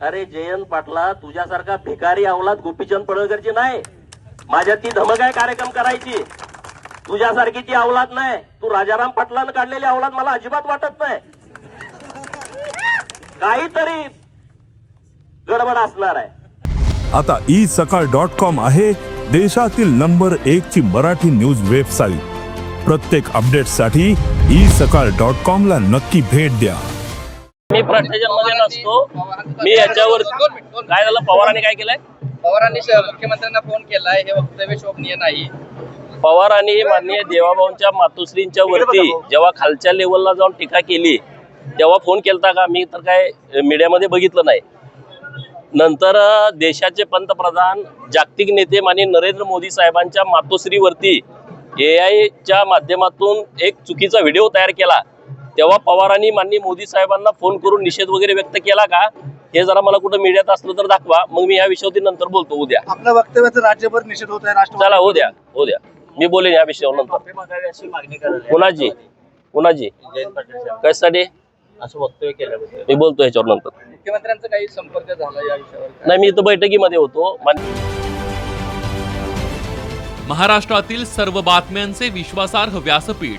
अरे जयंत पाटला तुझ्यासारखा भिकारी अवलाद गोपीचंद पडळकरची नाही. माझ्यात ती धमक आहे कार्यक्रम करायची. तुझ्यासारखी ती अवलाद नाही. तू राजाराम पाटलानं काढलेली अवलाद मला अजिबात वाटत नाही. काहीतरी गडबड असणार आहे. आता ई सकाळ डॉट कॉम आहे देशातील नंबर एक ची मराठी न्यूज वेबसाईट. प्रत्येक अपडेटसाठी ई सकाळ डॉट कॉम ला नक्की भेट द्या. मी भ्रष्टाचारमध्ये नसतो. मी याच्यावर काय झालं? पवारांनी काय केलंय? पवारांनी मुख्यमंत्र्यांना फोन केलाय. हे वक्तव्य शोभनीय नाही. पवारांनी माननीय देवाभाऊंच्या मातोश्रींच्या वरती जेव्हा खालच्या लेवलला जाऊन टीका केली तेव्हा फोन केलता का? मी तर काय मीडियामध्ये बघितलं नाही. नंतर देशाचे पंतप्रधान जागतिक नेते माननीय नरेंद्र मोदी साहेबांच्या मातोश्रीवरती ए आयच्या माध्यमातून एक चुकीचा व्हिडिओ तयार केला. तेव्हा पवारांनी माननीय मोदी साहेबांना फोन करून निषेध वगैरे व्यक्त केला का? हे जरा मला कुठं मीडियात असलं तर दाखवा. मग मी या विषयावरती नंतर बोलतो. उद्या. आपल्या वक्तव्याचा राज्यभर निषेध होत आहे चला हो द्या हो द्या मी बोलेन या विषयावर नंतर. कुणाची? कुणाची? कशासाठी? असं वक्तव्य केल्याबद्दल. मी बोलतो ह्याच्यावर नंतर. मुख्यमंत्र्यांचा काही संपर्क झाला या विषयावर? नाही मी इथं बैठकीमध्ये होतो. मान- महाराष्ट्रातील सर्व बातम्यांचे विश्वासार्ह व्यासपीठ.